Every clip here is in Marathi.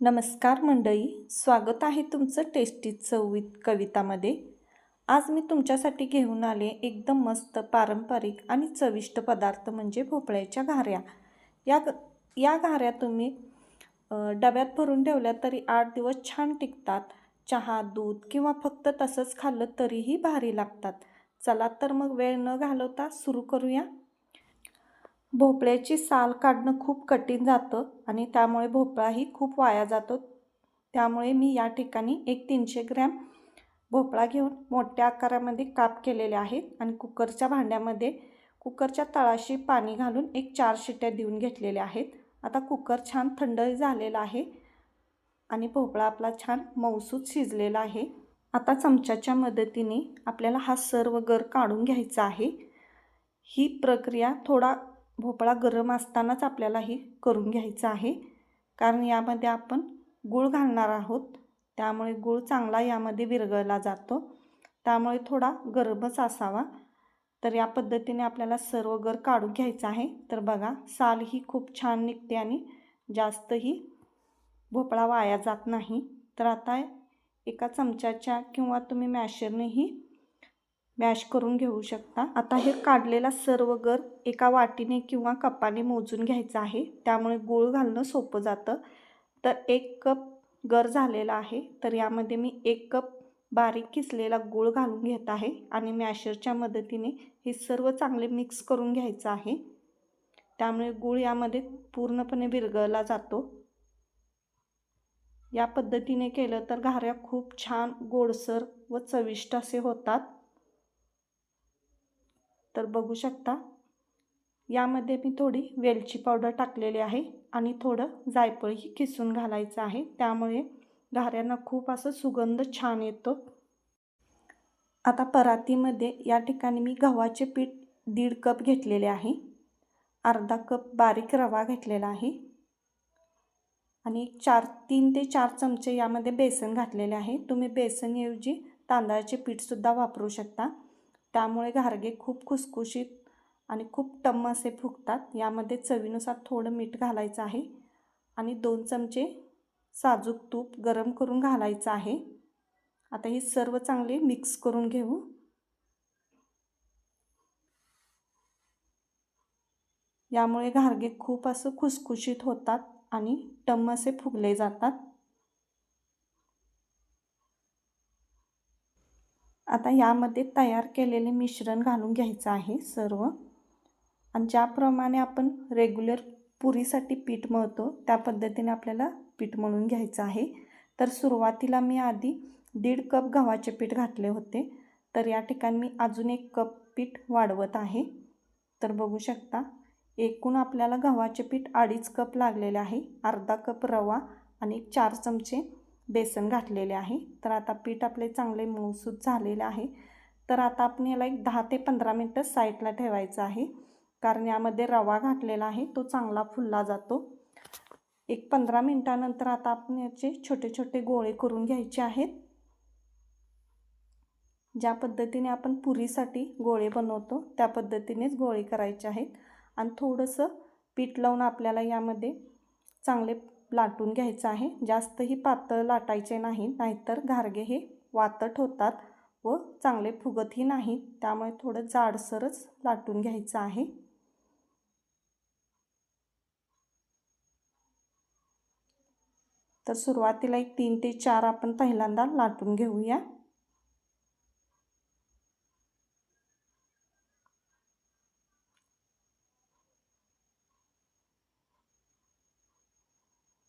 नमस्कार मंडळी स्वागत आहे तुमचं टेस्टी चवीत कवितामध्ये. आज मी तुमच्यासाठी घेऊन आले एकदम मस्त पारंपरिक आणि चविष्ट पदार्थ म्हणजे भोपळ्याच्या घाऱ्या. या ग- या घाऱ्या तुम्ही डब्यात भरून ठेवल्या तरी आठ दिवस छान टिकतात. चहा दूध किंवा फक्त तसंच खाल्लं तरीही भारी लागतात. चला तर मग वेळ न घालवता सुरू करूया. भोपळ्याची साल काढणं खूप कठीण जातं आणि त्यामुळे भोपळाही खूप वाया जातो. त्यामुळे मी या ठिकाणी एक तीनशे ग्रॅम भोपळा घेऊन मोठ्या आकारामध्ये काप केलेले आहेत आणि कुकरच्या भांड्यामध्ये कुकरच्या तळाशी पाणी घालून एक चार शिट्या देऊन घेतलेल्या आहेत. आता कुकर छान थंड झालेला आहे आणि भोपळा आपला छान मऊसूत शिजलेला आहे. आता चमच्याच्या मदतीने आपल्याला हा सर्व गर काढून घ्यायचा आहे. ही प्रक्रिया थोडा भोपळा गरम असतानाच आपल्याला ही करून घ्यायचं आहे. कारण यामध्ये आपण गूळ घालणार आहोत. त्यामुळे गूळ चांगला यामध्ये विरघळला जातो. त्यामुळे थोडा गरमच असावा. तर या पद्धतीने आपल्याला सर्व गर काढून घ्यायचं आहे. तर बघा साल ही खूप छान निघते आणि जास्तही भोपळा वाया जात नाही. तर आता एका चमच्याच्या किंवा तुम्ही मॅशरनेही मॅश करून घेऊ शकता. आता हे काढलेला सर्व गर एका वाटीने किंवा कपाने मोजून घ्यायचं आहे. त्यामुळे गूळ घालणं सोपं जातं. तर एक कप गर झालेला आहे. तर यामध्ये मी एक कप बारीक किसलेला गूळ घालून घेत आहे आणि मॅशरच्या मदतीने हे सर्व चांगले मिक्स करून घ्यायचं आहे. त्यामुळे गूळ यामध्ये पूर्णपणे विरघळला जातो. या पद्धतीने केलं तर घाऱ्या खूप छान गोडसर व चविष्ट असे होतात. तर बघू शकता. यामध्ये मी थोडी वेलची पावडर टाकलेली आहे आणि थोडं जायफळही किसून घालायचं आहे. त्यामुळे घाऱ्यांना खूप असं सुगंध छान येतो. आता परातीमध्ये या ठिकाणी मी गव्हाचे पीठ दीड कप घेतलेले आहे. अर्धा कप बारीक रवा घेतलेला आहे. आणि चार तीन ते चार चमचे यामध्ये बेसन घातलेले आहे. तुम्ही बेसनऐवजी तांदळाचे पीठसुद्धा वापरू शकता. त्यामुळे घारगे खूप खुसखुशीत आणि खूप टम्म असे फुगतात. यामध्ये चवीनुसार थोडं मीठ घालायचं आहे आणि दोन चमचे साजूक तूप गरम करून घालायचं आहे. आता हे सर्व चांगले मिक्स करून घेऊ. यामुळे घारगे खूप असं खुसखुशीत होतात आणि टम्म असे फुगले जातात. आता यामध्ये तयार केलेले मिश्रण घालून घ्यायचं आहे सर्व. आणि ज्याप्रमाणे आपण रेग्युलर पुरीसाठी पीठ मळतो त्या पद्धतीने आपल्याला पीठ मळून घ्यायचं आहे. तर सुरुवातीला मी आधी दीड कप गव्हाचे पीठ घातले होते. तर या ठिकाणी मी अजून एक कप पीठ वाढवत आहे. तर बघू शकता एकूण आपल्याला गव्हाचे पीठ अडीच कप लागलेले आहे अर्धा कप रवा आणि चार चमचे बेसन घातलेले आहे. तर आता पीठ आपले चांगले मऊसूत झालेले आहे. तर आता आपण याला एक दहा ते पंधरा मिनटं साईडला ठेवायचं आहे. कारण यामध्ये रवा घातलेला आहे तो चांगला फुलला जातो. एक पंधरा मिनटानंतर आता आपण याचे छोटे छोटे गोळे करून घ्यायचे आहेत. ज्या पद्धतीने आपण पुरीसाठी गोळे बनवतो त्या पद्धतीनेच गोळे करायचे आहेत. आणि थोडंसं पीठ लावून आपल्याला यामध्ये चांगले लाटून घ्यायचं आहे. जास्तही पातळ लाटायचे नाही नाहीतर घारगे हे वातट होतात व चांगले फुगतही नाहीत. त्यामुळे थोडं जाडसरच लाटून घ्यायचं आहे. तर सुरुवातीला एक तीन ते चार आपण पहिल्यांदा लाटून घेऊया.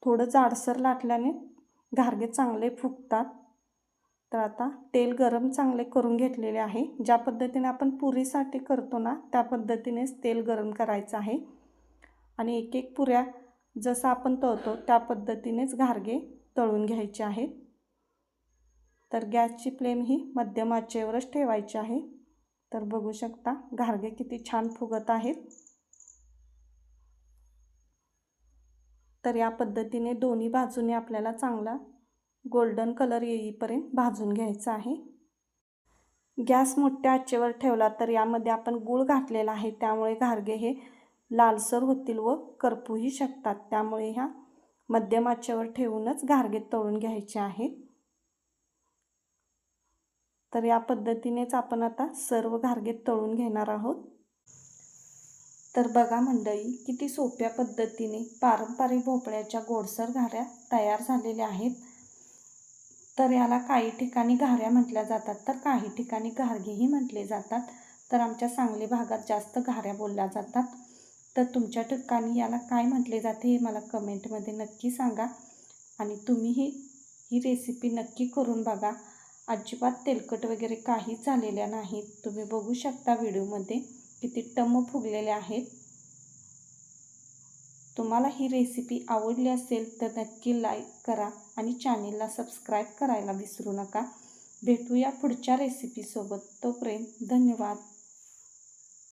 थोडं जाडसर लाटल्याने घारगे चांगले फुगतात तर आता तेल गरम चांगले करून घेतलेले आहे. ज्या पद्धतीने आपण पुरीसाठी करतो ना त्या पद्धतीनेच तेल गरम करायचं आहे. आणि एक एक पुऱ्या जसं आपण तळतो त्या पद्धतीनेच घारगे तळून घ्यायचे आहेत. तर गॅसची फ्लेम ही मध्यम आचेवरच ठेवायची आहे. तर बघू शकता घारगे किती छान फुगत आहेत. तर या पद्धतीने दोन्ही बाजूने आपल्याला चांगला गोल्डन कलर येईपर्यंत भाजून घ्यायचा आहे. गॅस मोठ्या आचेवर ठेवला तर यामध्ये आपण गूळ घातलेला आहे. त्यामुळे घारगे हे लालसर होतील व करपूही शकतात. त्यामुळे ह्या मध्यम आचेवर ठेवूनच घारगे तळून घ्यायचे आहेत. तर या पद्धतीनेच आपण आता सर्व घारगे तळून घेणार आहोत. तर बघा मंडळी किती सोप्या पद्धतीने पारंपरिक भोपळ्याच्या गोडसर घाऱ्या तयार झालेल्या आहेत. तर याला काही ठिकाणी घाऱ्या म्हटल्या जातात तर काही ठिकाणी घारगेही म्हटले जातात. तर आमच्या सांगली भागात जास्त घाऱ्या बोलल्या जातात. तर तुमच्या ठिकाणी याला काय म्हटले जाते हे मला कमेंटमध्ये नक्की सांगा. आणि तुम्हीही ही रेसिपी नक्की करून बघा. अजिबात तेलकट वगैरे काहीच झालेल्या नाहीत. तुम्ही बघू शकता व्हिडिओमध्ये. किती टम्म फुगलेले आहेत? तुम्हाला ही रेसिपी आवडली असेल तर नक्की लाईक करा आणि चॅनेलला सबस्क्राईब करायला विसरू नका. भेटूया पुढच्या रेसिपीसोबत तोपर्यंत धन्यवाद.